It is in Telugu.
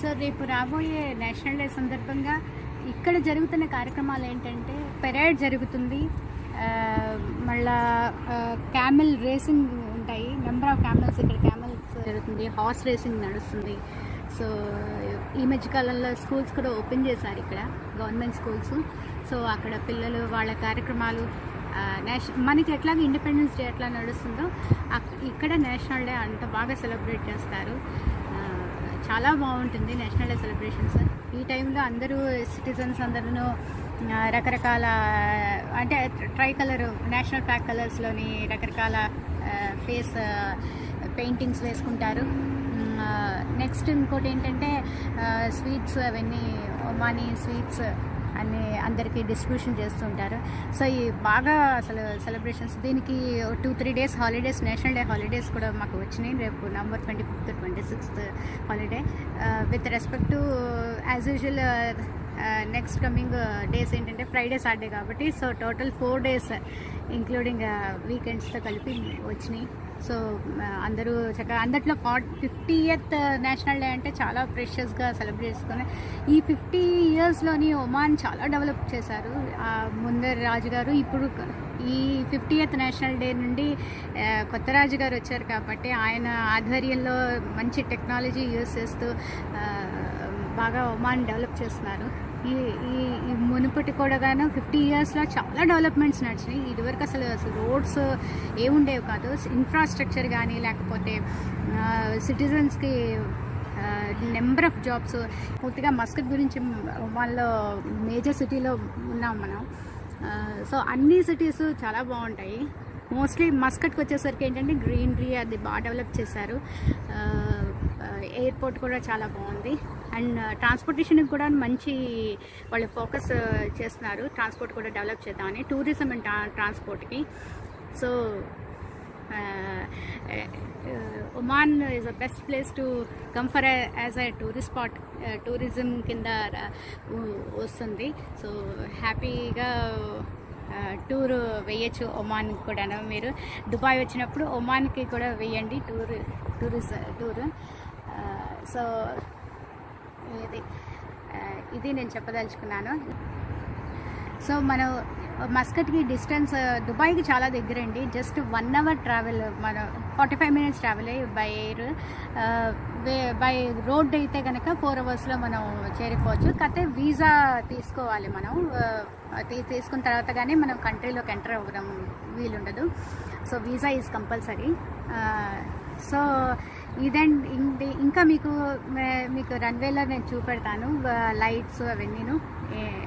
సో రేపు రాబోయే నేషనల్ డే సందర్భంగా ఇక్కడ జరుగుతున్న కార్యక్రమాలు ఏంటంటే పెరేడ్ జరుగుతుంది. మళ్ళా క్యామెల్ రేసింగ్ ఉంటాయి. నెంబర్ ఆఫ్ క్యామెల్స్ ఇక్కడ క్యామెల్స్ జరుగుతుంది. హార్స్ రేసింగ్ నడుస్తుంది. సో ఈ మధ్య కాలంలో స్కూల్స్ కూడా ఓపెన్ చేశారు ఇక్కడ గవర్నమెంట్ స్కూల్స్ సో అక్కడ పిల్లలు వాళ్ళ కార్యక్రమాలు ఆ, నేష మనకి ఎట్లాగ ఇండిపెండెన్స్ డే ఎట్లా నడుస్తుందో ఇక్కడ నేషనల్ డే అంత బాగా సెలబ్రేట్ చేస్తారు. చాలా బాగుంటుంది నేషనల్ డే సెలబ్రేషన్స్ ఈ టైంలో అందరూ సిటిజన్స్ అందరూ రకరకాల అంటే ట్రై కలర్ నేషనల్ ఫ్లాగ్ కలర్స్లోని రకరకాల ఫేస్ పెయింటింగ్స్ వేసుకుంటారు. నెక్స్ట్ ఇంకోటి ఏంటంటే స్వీట్స్ అవన్నీ ఒమానీ స్వీట్స్ అని అందరికీ డిస్ట్రిబ్యూషన్ చేస్తుంటారు సో ఈ బాగా అసలు సెలబ్రేషన్స్ దీనికి two three days holidays national day holidays కూడా మాకు వచ్చినాయి. రేపు November twenty fifth twenty sixth holiday. With respect to as usual next coming days ఏంటంటే ఫ్రైడే సాటర్డే కాబట్టి so total four days including వీకెండ్స్తో కలిపి వచ్చినాయి. సో uh, అందరూ చక్కగా అందట్లో ఫార్ట్ ఫిఫ్టీ ఇయర్త్ నేషనల్ డే అంటే చాలా ప్రెషియస్గా సెలబ్రేట్ చేసుకుని ఈ ఫిఫ్టీ ఇయర్స్లోని ఒమాన్ చాలా డెవలప్ చేశారు. ముందర్ ముందర రాజుగారు ఇప్పుడు ఈ ఫిఫ్టీ ఇయర్త్ నేషనల్ డే నుండి uh, కొత్త రాజుగారు వచ్చారు కాబట్టి ఆయన ఆధ్వర్యంలో మంచి టెక్నాలజీ యూస్ చేస్తూ uh, బాగా ఒమాన్ డెవలప్ చేస్తున్నారు. ఈ ఈ మునుపటి కూడా గాను ఫిఫ్టీ ఇయర్స్లో చాలా డెవలప్మెంట్స్ నడిచినాయి. ఇదివరకు అసలు అసలు రోడ్స్ ఏముండేవి కాదు. ఇన్ఫ్రాస్ట్రక్చర్ కానీ లేకపోతే సిటిజన్స్కి నెంబర్ ఆఫ్ జాబ్స్ పూర్తిగా మస్కట్ గురించి వాళ్ళ మేజర్ సిటీలో ఉన్నాం మనం. సో అన్ని సిటీస్ చాలా బాగుంటాయి. మోస్ట్లీ మస్కట్కి వచ్చేసరికి ఏంటంటే గ్రీనరీ అది బాగా డెవలప్ చేశారు. ఎయిర్పోర్ట్ కూడా చాలా బాగుంది. అండ్ ట్రాన్స్పోర్టేషన్కి కూడా మంచి వాళ్ళు ఫోకస్ చేస్తున్నారు. ట్రాన్స్పోర్ట్ కూడా డెవలప్ చేద్దామని tourism and ట్రాన్స్పోర్ట్కి so Oman is a best place to come for as a tourist spot tourism కింద వస్తుంది. సో హ్యాపీగా టూర్ వేయచ్చు ఒమాన్ కూడాను. మీరు దుబాయ్ వచ్చినప్పుడు ఒమాన్కి కూడా వేయండి టూర్ టూరిస్ టూర్. సో ఇది ఇది నేను చెప్పదలుచుకున్నాను. సో మనం మస్కట్కి డిస్టెన్స్ దుబాయ్కి చాలా దగ్గరండి. జస్ట్ వన్ అవర్ ట్రావెల్ మన forty five minutes travel by air by road అయితే కనుక ఫోర్ అవర్స్లో మనం చేరిపోవచ్చు కాకపోతే వీసా తీసుకోవాలి మనం తీసుకున్న తర్వాత కానీ మనం కంట్రీలోకి ఎంటర్ అవ్వడం వీలుండదు. So visa is compulsory. So ఇదండి ఇంకా మీకు మీకు రన్వేలో నేను చూపెడతాను లైట్స్ అవన్నీను. ఏ-